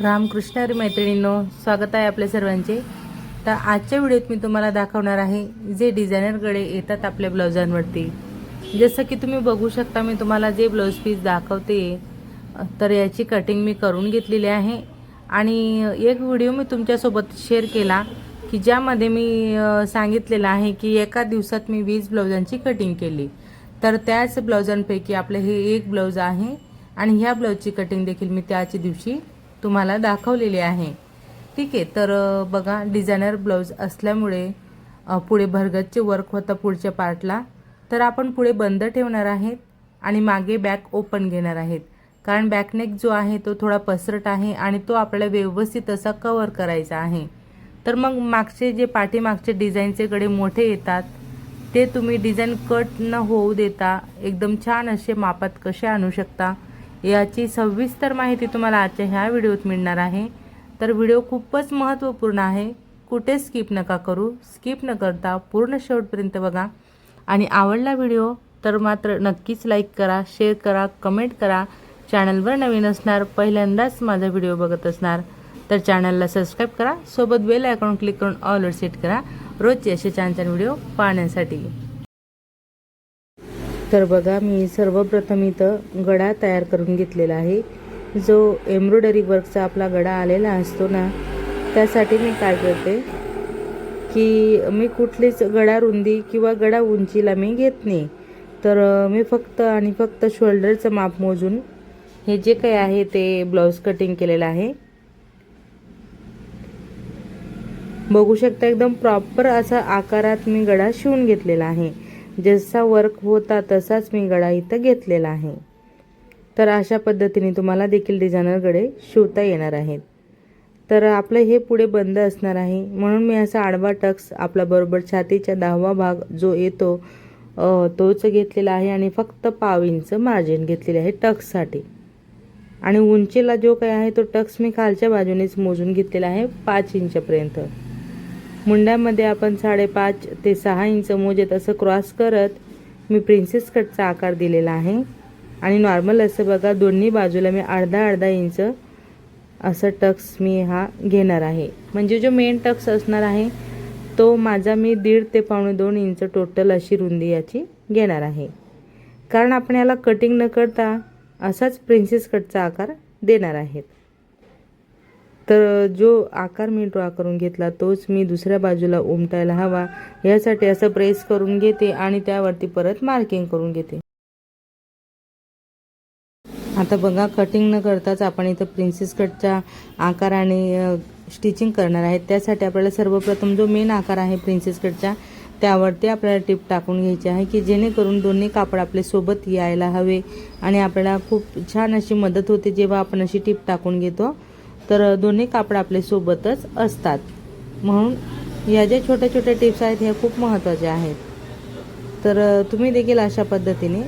रामकृष्ण मैत्रिणींनो स्वागत आहे आपल्या सर्वांचे. तर आजच्या व्हिडिओत मी तुम्हाला दाखवणार आहे जे डिझायनरकडे येतात आपल्या ब्लाउजांवरती जसं की तुम्ही बघू शकता मी तुम्हाला जे ब्लाऊज पीस दाखवते तर याची कटिंग मी करून घेतलेली आहे. आणि एक व्हिडिओ मी तुमच्यासोबत शेअर केला की ज्यामध्ये मी सांगितलेलं आहे की एका दिवसात मी वीस ब्लाउजांची कटिंग केली. तर त्याच ब्लाउजांपैकी आपलं हे एक ब्लाऊज आहे आणि ह्या ब्लाऊजची कटिंग देखील मी त्याच दिवशी तुम्हाला दाखवलेली आहे. ठीक आहे तर बघा डिझायनर ब्लाऊज असल्यामुळे पुढे भरगतचे वर्क होतं पुढच्या पार्टला तर आपण पुढे बंद ठेवणार आहेत आणि मागे बॅक ओपन घेणार आहेत. कारण बॅकनेक जो आहे तो थोडा पसरट आहे आणि तो आपल्याला व्यवस्थित असा कवर करायचा आहे. तर मग मागचे जे पाठीमागचे डिझाईनचे कडे मोठे येतात ते तुम्ही डिझाईन कट न होऊ देता एकदम छान असे मापात कसे आणू शकता? याची सविस्तर माहिती तुम्हाला आजच्या ह्या व्हिडिओत मिळणार आहे. तर व्हिडिओ खूपच महत्त्वपूर्ण आहे. कुठे स्किप नका करू. स्किप न करता पूर्ण शेवटपर्यंत बघा. आणि आवडला व्हिडिओ तर मात्र नक्कीच लाईक करा शेअर करा कमेंट करा. चॅनलवर नवीन असणार पहिल्यांदाच माझा व्हिडिओ बघत असणार तर चॅनलला सबस्क्राईब करा. सोबत बेल आयकॉन क्लिक करून ऑलवर सेट करा. रोजचे असे छान छान व्हिडिओ पाहण्यासाठी. तर बघा मी सर्वप्रथम इथं गडा तयार करून घेतलेला आहे. जो एम्ब्रॉयडरी वर्कचा आपला गडा आलेला असतो ना त्यासाठी मी काय करते की मी कुठलीच गडा रुंदी किंवा गडा उंचीला मी घेत नाही. तर मी फक्त आणि फक्त शोल्डरचं माप मोजून हे जे काही आहे ते ब्लाऊज कटिंग केलेलं आहे. बघू शकता एकदम प्रॉपर असा आकारात मी गडा शिवून घेतलेला आहे. जसा वर्क होता तसाच मी गडा इथं घेतलेला आहे. तर अशा पद्धतीने तुम्हाला देखील डिझायनर गडे शिवता येणार आहेत. तर आपलं हे पुढे बंद असणार आहे. म्हणून मी असा आडवा टक्स आपला बरोबर छातीचा दहावा भाग जो येतो तोच घेतलेला आहे आणि फक्त पाव इंच मार्जिन घेतलेले आहे टक्ससाठी. आणि उंचीला जो काही आहे तो टक्स मी खालच्या बाजूनेच मोजून घेतलेला आहे पाच इंचपर्यंत मुंड्यामध्ये आपण साडेपाच ते सहा इंच मोजेत असं क्रॉस करत मी प्रिन्सेस कटचा आकार दिलेला आहे. आणि नॉर्मल असं बघा दोन्ही बाजूला मी अर्धा अर्धा इंच असं टक्स मी हा घेणार आहे. म्हणजे जो मेन टक्स असणार आहे तो माझा मी दीड ते पावणे दोन इंच टोटल अशी रुंदी याची घेणार आहे. कारण आपण याला कटिंग न करता असाच प्रिन्सेस कटचा आकार देणार आहेत. तर जो आकार मी ड्रॉ करून घेतला तोच मी दुसऱ्या बाजूला उमटायला हवा. यासाठी असं प्रेस करून घेते आणि त्यावरती परत मार्किंग करून घेते. आता बघा कटिंग न करताच आपण इथं प्रिन्सेस कटच्या आकाराने स्टिचिंग करणार आहे त्यासाठी आपल्याला सर्वप्रथम जो मेन आकार आहे प्रिन्सेस कटचा त्यावरती आपल्याला टिप टाकून घ्यायची आहे की जेणेकरून दोन्ही कापड आपले सोबत यायला हवे आणि आपल्याला खूप छान अशी मदत होते जेव्हा आपण अशी टिप टाकून घेतो. तर दोन्ही कापड आपले सोबतच असतात. म्हणून या ज्या छोट्या छोट्या टिप्स आहेत ह्या खूप महत्त्वाच्या आहेत. तर तुम्ही देखील अशा पद्धतीने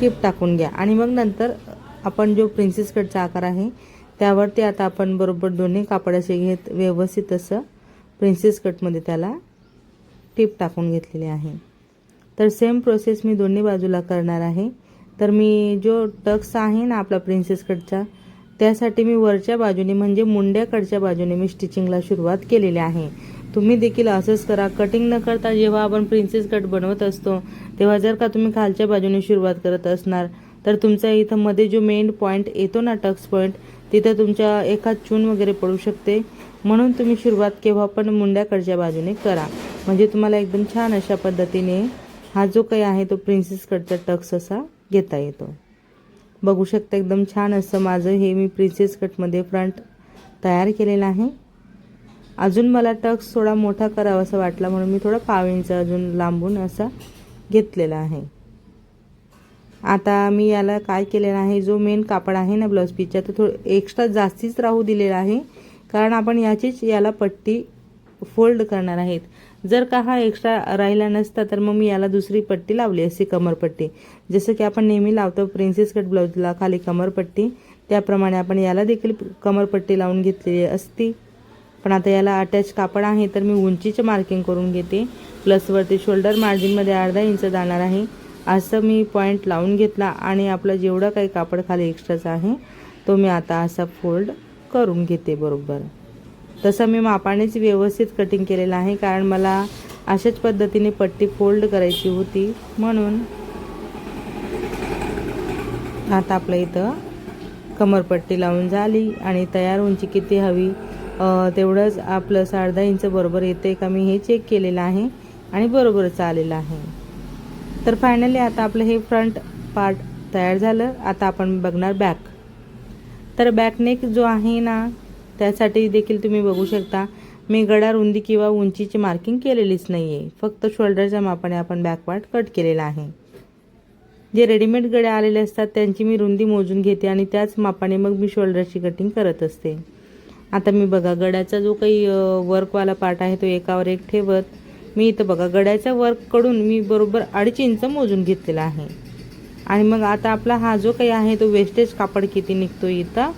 टिप टाकून घ्या. आणि मग नंतर आपण जो प्रिन्सेस कटचा आकार आहे त्यावरती आता आपण बरोबर दोन्ही कापड असे घेत व्यवस्थित असं प्रिन्सेस कटमध्ये त्याला टिप टाकून घेतलेली आहे. तर सेम प्रोसेस मी दोन्ही बाजूला करणार आहे. तर मी जो टक्स आहे ना आपला प्रिन्सेस कटचा त्यासाठी मी वरच्या बाजूने म्हणजे मुंड्याकडच्या बाजूने मी स्टिचिंगला सुरुवात केलेली आहे. तुम्ही देखील असंच करा. कटिंग न करता जेव्हा आपण प्रिन्सेस कट बनवत असतो तेव्हा जर का तुम्ही खालच्या बाजूने सुरुवात करत असणार तर तुमचा इथं मध्ये जो मेन पॉईंट येतो ना टक्स पॉईंट तिथं तुमच्या एखाद चून वगैरे पडू शकते. म्हणून तुम्ही सुरुवात केव्हा पण मुंड्याकडच्या बाजूने करा. म्हणजे तुम्हाला एकदम छान अशा पद्धतीने हा जो काही आहे तो प्रिन्सेस कटचा टक्स असा घेता येतो. बघू शकता एकदम छान असं माझं हे मी प्रिन्सेस कटमध्ये फ्रंट तयार केलेलं आहे. अजून मला टक्स थोडा मोठा करावा असं वाटला म्हणून मी थोडा पाव इंच अजून लांबून असा घेतलेला आहे. आता मी याला काय केलेलं आहे जो मेन कापड आहे ना ब्लाऊज पीसचा तो थोडं एक्स्ट्रा जास्तीच राहू दिलेला आहे. कारण आपण याचीच याला पट्टी फोल्ड करणार आहेत. जर का हा एक्स्ट्रा राहिला नसता तर मग मी याला दुसरी पट्टी लावली असती कमरपट्टी जसं की आपण नेहमी लावतो प्रिन्सेस कट ब्लाऊजला खाली कमरपट्टी त्याप्रमाणे आपण याला देखील कमरपट्टी लावून घेतलेली असती. पण आता याला अटॅच कापड आहे तर मी उंचीचं मार्किंग करून घेते. प्लसवरती शोल्डर मार्जिनमध्ये अर्धा इंच जाणार आहे. असं मी पॉईंट लावून घेतला आणि आपलं जेवढं काही कापड खाली एक्स्ट्राचा आहे तो मी आता असा फोल्ड करून घेते बरोबर. तसं मी मापानेच व्यवस्थित कटिंग केलेलं आहे कारण मला अशाच पद्धतीने पट्टी फोल्ड करायची होती. म्हणून आता आपलं इथं कमरपट्टी लावून झाली आणि तयार उंची किती हवी तेवढंच आपलं साडे इंच बरोबर येते का मी हे चेक केलेलं आहे आणि बरोबरच आलेलं आहे. तर फायनली आता आपलं हे फ्रंट पार्ट तयार झालं. आता आपण बघणार बॅक तर बॅक नेक जो आहे ना त्यासाठी देखील तुम्ही बघू शकता मी गडा रुंदी किंवा उंचीची मार्किंग केलेलीच नाही आहे फक्त शोल्डरच्या मापाने आपण बॅक कट केलेला आहे. जे रेडीमेड गड्या आलेले असतात त्यांची मी रुंदी मोजून घेते आणि त्याच मापाने मग मी शोल्डरची कटिंग करत असते. आता मी बघा गड्याचा जो काही वर्कवाला पार्ट आहे तो एकावर एक ठेवत मी इथं बघा गड्याच्या वर्ककडून मी बरोबर अडीच इंच मोजून घेतलेला आहे. आणि मग आता आपला हा जो काही आहे तो वेस्टेज कापड किती निघतो इथं?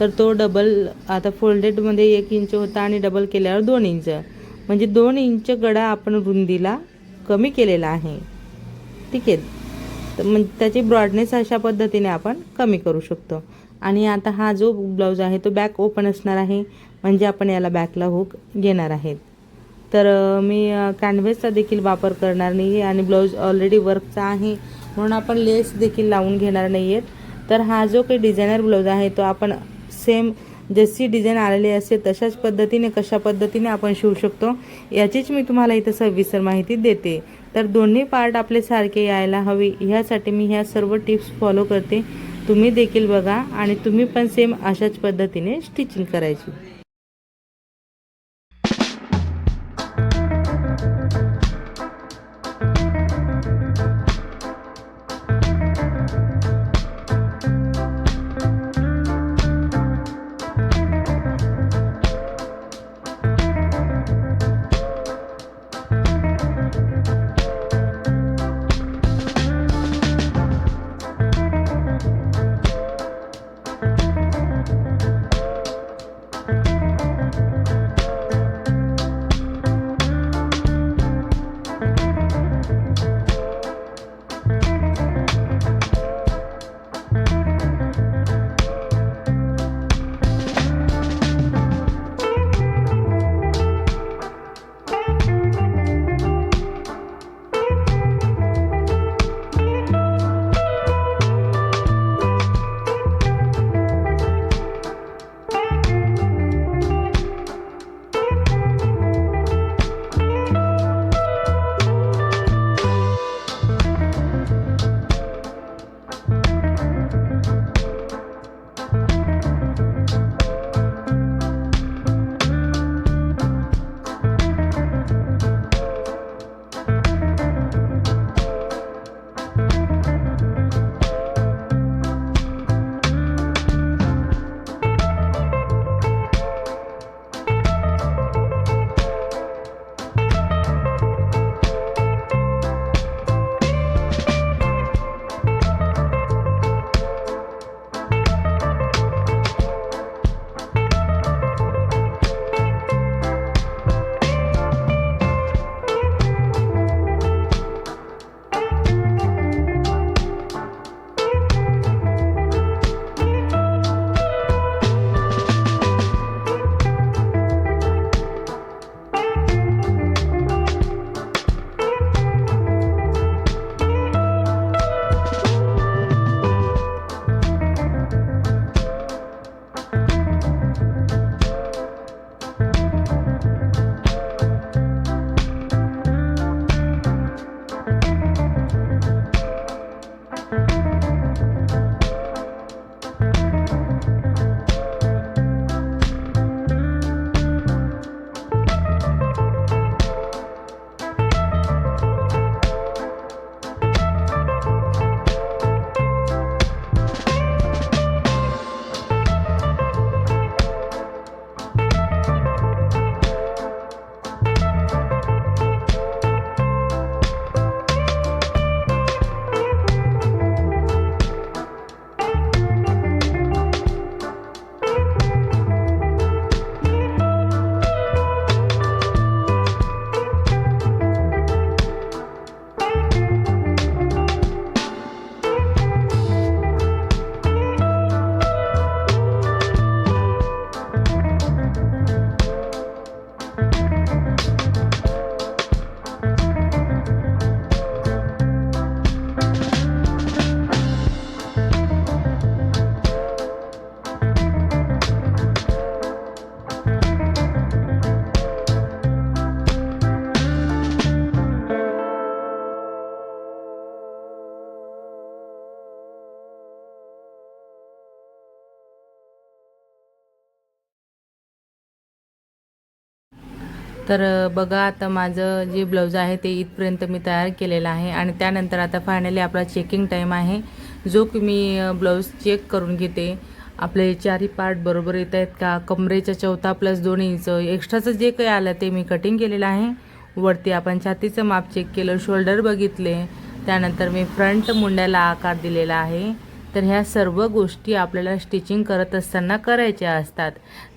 तर तो डबल आता फोल्डेडमध्ये एक इंच होता आणि डबल केल्यावर दोन इंच म्हणजे दोन इंच गडा आपण रुंदीला कमी केलेला आहे. ठीक आहे? तर मग त्याची ब्रॉडनेस अशा पद्धतीने आपण कमी करू शकतो. आणि आता हा जो ब्लाऊज आहे तो बॅक ओपन असणार आहे. म्हणजे आपण याला बॅकला हुक घेणार आहेत. तर मी कॅनव्हेसचा देखील वापर करणार नाही आहे आणि ब्लाऊज ऑलरेडी वर्कचा आहे. म्हणून आपण लेस देखील लावून घेणार नाही आहेत तर हा जो काही डिझायनर ब्लाऊज आहे तो आपण सेम जशी डिझाईन आलेली असते तशाच पद्धतीने कशा पद्धतीने आपण शिवू शकतो याचीच मी तुम्हाला इथं सविस्तर माहिती देते. तर दोन्ही पार्ट आपले सारखे यायला हवे ह्यासाठी मी ह्या सर्व टिप्स फॉलो करते. तुम्ही देखील बघा आणि तुम्ही पण सेम अशाच पद्धतीने स्टिचिंग करायची. तर बघा आता माझं जे ब्लाऊज आहे ते इथपर्यंत मी तयार केलेलं आहे आणि त्यानंतर आता फायनली आपला चेकिंग टाईम आहे. जो की मी ब्लाऊज चेक करून घेते. आपले चारही पार्ट बरोबर येत आहेत का? कमरेच्या चौथा प्लस दोन इंच एक्स्ट्राचं जे काही आलं ते मी कटिंग केलेलं आहे. वरती आपण छातीचं माप चेक केलं शोल्डर बघितले. त्यानंतर मी फ्रंट मुंड्याला आकार दिलेला आहे. तर ह्या सर्व गोष्टी आपल्याला स्टिचिंग करत असताना करायच्या असतात.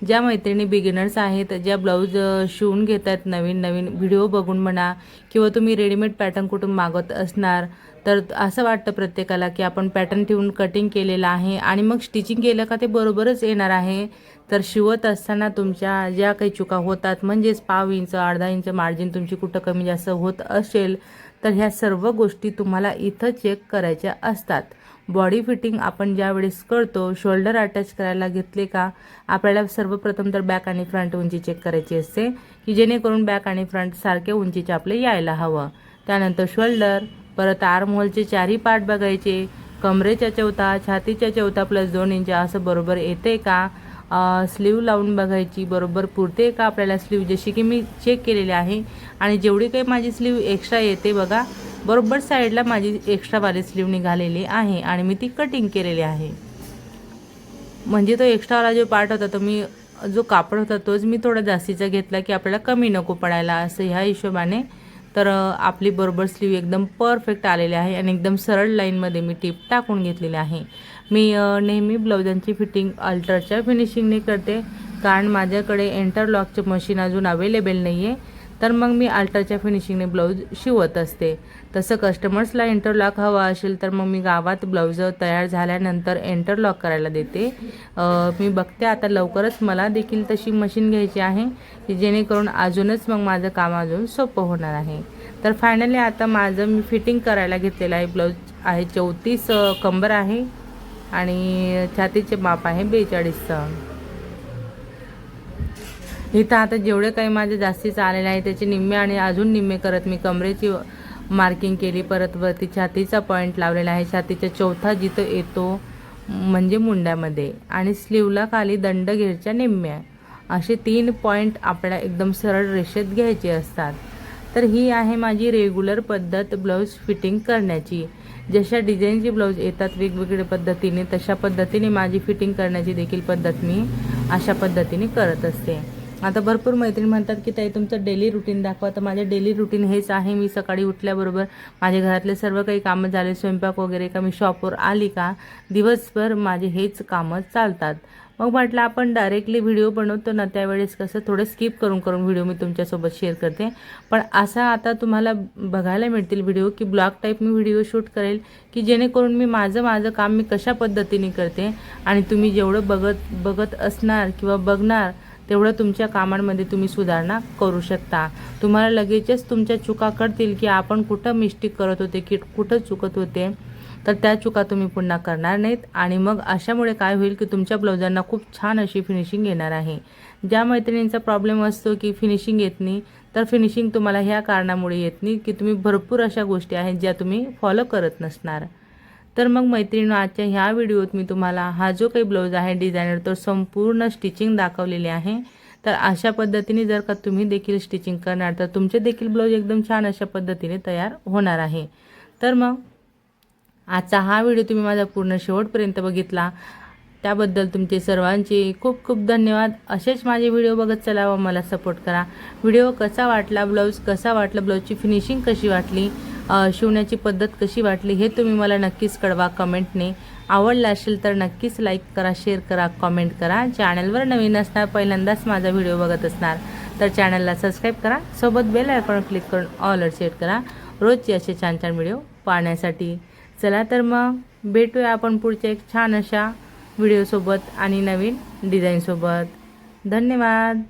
ज्या मैत्रिणी बिगिनर्स आहेत ज्या ब्लाऊज शिवून शिवून घेतात नवीन नवीन व्हिडिओ बघून म्हणा किंवा तुम्ही रेडीमेड पॅटर्न कुठून मागवत असणार तर असं वाटतं प्रत्येकाला की आपण पॅटर्न ठेवून कटिंग केलेलं आहे आणि मग स्टिचिंग केलं का ते बरोबरच येणार आहे. तर शिवत असताना तुमच्या ज्या काही चुका होतात म्हणजेच पाव इंच अर्धा इंच मार्जिन तुमची कुठं कमी जास्त होत असेल तर ह्या सर्व गोष्टी तुम्हाला इथं चेक करायच्या असतात. बॉडी फिटिंग आपण ज्यावेळेस करतो शोल्डर अटॅच करायला घेतले का आपल्याला सर्वप्रथम तर बॅक आणि फ्रंट उंची चेक करायची असते की जेणेकरून बॅक आणि फ्रंट सारख्या उंचीचे आपले यायला हवं. त्यानंतर शोल्डर परत आर्महोलचे चारही पार्ट बघायचे कमरेच्या चौथा छातीच्या चौथा प्लस दोन इंच असं बरोबर येते का स्लीव लावून बघायची बरोबर पुरते का आपल्याला स्लीव जशी की मी चेक केलेली आहे आणि जेवढी काही माझी स्लीव एक्स्ट्रा येते बघा बरोबर साईडला माझी एक्स्ट्रावाली स्लीव निघालेली आहे आणि मी ती कटिंग केलेली आहे. म्हणजे तो एक्स्ट्रावाला जो पार्ट होता तो मी जो कापड होता तोच मी थोडा जास्तीचा घेतला की आपल्याला कमी नको पडायला असं ह्या हिशोबाने. तर आपली बरोबर स्लीव एकदम परफेक्ट आलेली आहे आणि एकदम सरळ लाईनमध्ये मी टीप टाकून घेतलेली आहे. मी नेहमी ब्लाउजांची फिटिंग अल्टरच्या फिनिशिंगने करते. कारण माझ्याकडे इंटरलॉकचं मशीन अजून अवेलेबल नाही आहे तर मग मी अल्टरच्या फिनिशिंगने ब्लाऊज शिवत असते. तसं कस्टमर्सला इंटरलॉक हवा असेल तर मग मी गावात ब्लाऊज तयार झाल्यानंतर इंटरलॉक करायला देते. मी बघते आता लवकरच मला देखील तशी मशीन घ्यायची आहे की जेणेकरून अजूनच मग माझं काम अजून सोपं होणार आहे. तर फायनली आता माझं मी फिटिंग करायला घेतलेलं आहे ब्लाऊज. आहे चौतीस कंबर आहे आणि छातीचे माप आहे बेचाळीसचं. इथं आता जेवढे काही माझे जास्तीचं आलेलं आहे त्याचे निम्मे आणि अजून निम्मे करत मी कमरेची मार्किंग केली परत वरती छातीचा पॉईंट लावलेला आहे. छातीचा चौथा जिथं येतो म्हणजे मुंड्यामध्ये. आणि स्लीवला खाली दंड घेरच्या निम्म्या असे तीन पॉईंट आपल्याला एकदम सरळ रेषेत घ्यायचे असतात. तर ही आहे माझी रेग्युलर पद्धत ब्लाऊज फिटिंग करण्याची. जशा डिझाईनचे ब्लाऊज येतात वेगवेगळ्या पद्धतीने तशा पद्धतीने माझी फिटिंग करण्याची देखील पद्धत मी अशा पद्धतीने करत असते. आता भरपूर मैत्रीण म्हणतात की ताई तुमचं डेली रुटीन दाखवा. तर माझं डेली रुटीन हेच आहे. मी सकाळी उठल्याबरोबर माझ्या घरातले सर्व काही कामं झाले. स्वयंपाक वगैरे का मी शॉपवर आली का दिवसभर माझे हेच कामं चालतात. मग म्हटलं आपण डायरेक्टली व्हिडिओ बनवतो ना त्यावेळेस कसं थोडं स्किप करून करून व्हिडिओ मी तुमच्यासोबत शेअर करते. पण असा आता तुम्हाला बघायला मिळतील व्हिडिओ की ब्लॉग टाईप मी व्हिडिओ शूट करेल की जेणेकरून मी माझं माझं काम मी कशा पद्धतीने करते आणि तुम्ही जेवढं बघत बघत असणार किंवा बघणार तेवढं तुमच्या कामांमध्ये तुम्ही सुधारणा करू शकता. तुम्हाला लगेचच तुमच्या चुका कळतील की आपण कुठं मिस्टेक करत होते की कुठं चुकत होते. तर त्या चुका तुम्ही पुन्हा करणार नाहीत आणि मग अशामुळे काय होईल की तुमच्या ब्लाउजांना खूप छान अशी फिनिशिंग येणार आहे. ज्या मैत्रिणींचा प्रॉब्लेम असतो की फिनिशिंग येत नाही तर फिनिशिंग तुम्हाला ह्या कारणामुळे येत नाही की तुम्ही भरपूर अशा गोष्टी आहेत ज्या तुम्ही फॉलो करत नसणार. तर मग मैत्रिणी आजच्या ह्या व्हिडिओत मी तुम्हाला हा जो काही ब्लाऊज आहे डिझायनर तो संपूर्ण स्टिचिंग दाखवलेली आहे. तर अशा पद्धतीने जर का तुम्ही देखील स्टिचिंग करणार तर तुमचे देखील ब्लाऊज एकदम छान अशा पद्धतीने तयार होणार आहे. तर मग आजचा हा व्हिडिओ तुम्ही माझा पूर्ण शेवटपर्यंत बघितला. त्याबद्दल तुमचे सर्वांचे खूप खूप धन्यवाद. असेच माझे व्हिडिओ बघत चला व मला सपोर्ट करा. व्हिडिओ कसा वाटला ब्लाऊज कसा वाटला ब्लाऊजची फिनिशिंग कशी वाटली शिवण्याची पद्धत कशी वाटली हे तुम्ही मला नक्कीच कळवा कमेंटने. आवडलं असेल तर नक्कीच लाईक करा शेअर करा कमेंट करा. चॅनलवर नवीन असणार पहिल्यांदाच माझा व्हिडिओ बघत असणार तर चॅनलला सबस्क्राईब करा. सोबत बेल आयकॉन क्लिक करून ऑलर सेट करा. रोजचे असे छान छान व्हिडिओ पाहण्यासाठी. चला तर मग भेटूया आपण पुढच्या एक छान अशा व्हिडिओसोबत आणि नवीन डिझाईनसोबत. धन्यवाद.